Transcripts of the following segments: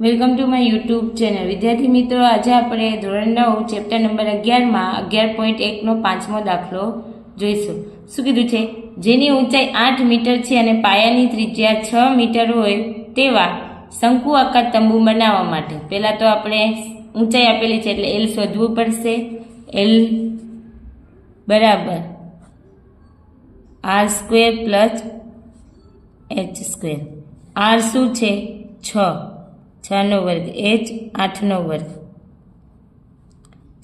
Welcome to my YouTube channel. વિદ્યાર્થી મિત્રો, આજે આપણે ધોરણ નવ, ચેપ્ટર નંબર અગિયારમાં અગિયાર પોઈન્ટ એકનો પાંચમો દાખલો જોઈશું. શું કીધું છે? જેની ઊંચાઈ આઠ મીટર છે અને પાયાની ત્રિજ્યા છ મીટર હોય તેવા શંકુ આકાર તંબુ બનાવવા માટે. પહેલાં તો આપણે ઊંચાઈ આપેલી છે એટલે એલ શોધવું પડશે. એલ બરાબર R square plus H square R શું છે? છ. છનો વર્ગ એચ, આઠનો વર્ગ.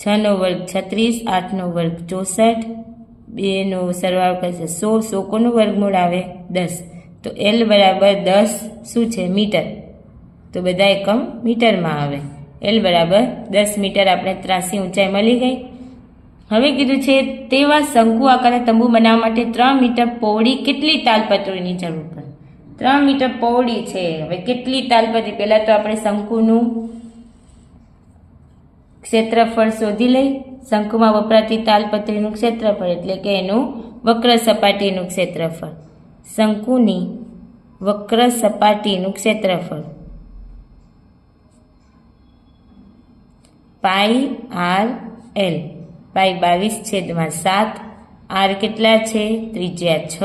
છનો વર્ગ છત્રીસ, આઠનો વર્ગ ચોસઠ. બેનો સરવાળો કરશે સો સો કોનું વર્ગમૂળ આવે? દસ. તો એલ બરાબર દસ શું છે? મીટર. તો બધા એકમ મીટરમાં આવે. એલ બરાબર દસ મીટર આપણે ત્રાસી ઊંચાઈ મળી ગઈ. હવે કીધું છે તેવા શંકુ આકારે તંબુ બનાવવા માટે ત્રણ મીટર પહોળી કેટલી તાલપત્રોની જરૂર પડે? ત્રણ મીટર પહોળી છે. હવે કેટલી તાલપત્રી પહેલાં તો આપણે શંકુનું ક્ષેત્રફળ શોધી લઈ શંકુમાં વપરાતી તાલપત્રીનું ક્ષેત્રફળ, એટલે કે એનું વક્ર સપાટીનું ક્ષેત્રફળ. શંકુની વક્ર સપાટીનું ક્ષેત્રફળ. પાઈ આર એલ. પાઈ બાવીસ છેદમાં સાત. આર કેટલા છે? ત્રિજ્યા છ.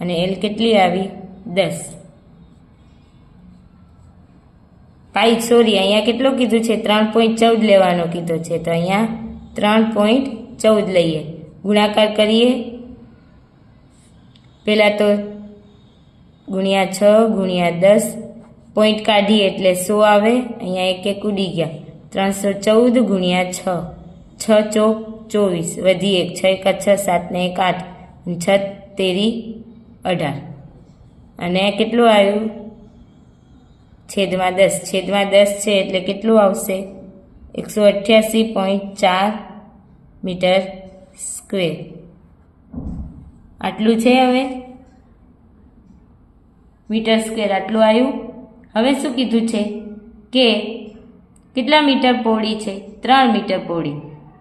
અને એલ કેટલી આવી? દસ. પાઈ સોરી અહીંયા કેટલું કીધું છે? ત્રણ પોઈન્ટ ચૌદ લેવાનો કીધો છે. તો અહીંયા ત્રણ પોઈન્ટ ચૌદ લઈએ. ગુણાકાર કરીએ. પહેલાં તો ગુણ્યા છ, ગુણ્યા દસ. પોઈન્ટ કાઢીએ એટલે સો આવે. અહીંયા એક એક ઉડી ગયા. ત્રણસો ચૌદ ગુણ્યા છ. છ ચોક ચોવીસ. વધી એક. છ એક છ, સાત ને એક આઠ. છ તેરી અઢાર. અને કેટલું આવ્યું? છેદમાં દસ. છેદમાં દસ છે એટલે કેટલું આવશે? એકસો અઠ્યાસી પોઈન્ટ ચાર મીટર સ્ક્વેર. આટલું છે હવે? મીટર સ્ક્વેર આટલું આવ્યું? હવે શું કીધું છે? કે કેટલા મીટર પહોળી છે? ત્રણ મીટર પહોળી.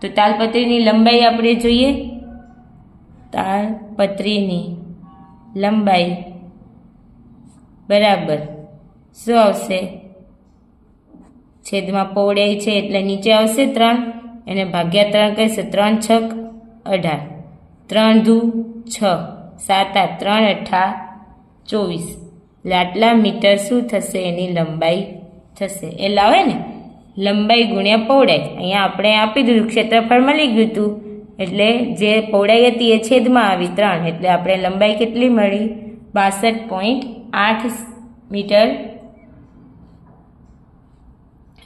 તો તાલપત્રીની લંબાઈ આપણે જોઈએ? તાલપત્રીની લંબાઈ બરાબર. શું આવશે? છેદમાં પોળે છે એટલે નીચે આવશે ત્રણ. એને ભાગ્યા ત્રણ કહેશે. ત્રણ છક અઢાર. ત્રણ ધુ છ. સાત આઠ. ત્રણ અઠા ચોવીસ. એટલે આટલા મીટર શું થશે? એની લંબાઈ થશે. એ લાવે ને? લંબાઈ ગુણ્યા પહોળાઈ. અહીંયા આપણે આપી દીધું, ક્ષેત્રફળ મળી ગયું હતું એટલે જે પહોળાઈ હતી એ છેદમાં આવી ત્રણ. એટલે આપણે લંબાઈ કેટલી મળી? બાસઠ પોઈન્ટ આઠ મીટર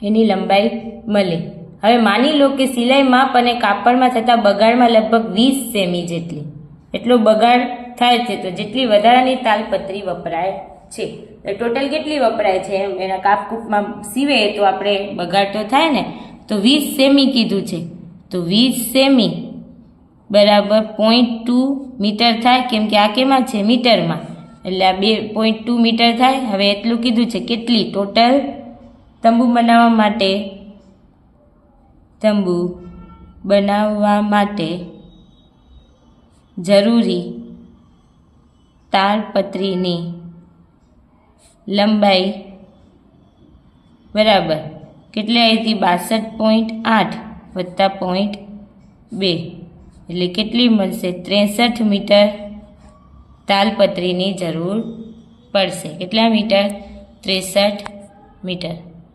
એની લંબાઈ મળે. હવે માની લો કે સિલાઈ માપ અને કાપડમાં થતા બગાડમાં લગભગ વીસ સેમી જેટલી. એટલો બગાડ થાય છે તો જેટલી વધારાની તાલપત્રી વપરાય છે. ટોટલ કેટલી વપરાય છે? એમ એના કાપકૂપમાં સીવે તો આપણે બગાડ તો થાય ને. તો વીસ સેમી કીધું છે. તો વીસ સેમી બરાબર પોઈન્ટ ટુ મીટર થાય. કેમ કે આ કેમાં છે? મીટરમાં. એટલે આ બે પોઈન્ટ ટુ મીટર થાય. હવે એટલું કીધું છે કેટલી? ટોટલ તંબુ બનાવવા માટે, તંબુ બનાવવા માટે જરૂરી તાળપત્રીની લંબાઈ બરાબર કેટલી હતી? બાસઠ પોઈન્ટ આઠ વત્તા પોઈન્ટ બે. એટલે કેટલી મળશે? ત્રેસઠ મીટર તાલપત્રીની જરૂર પડશે. કેટલા મીટર? ત્રેસઠ મીટર.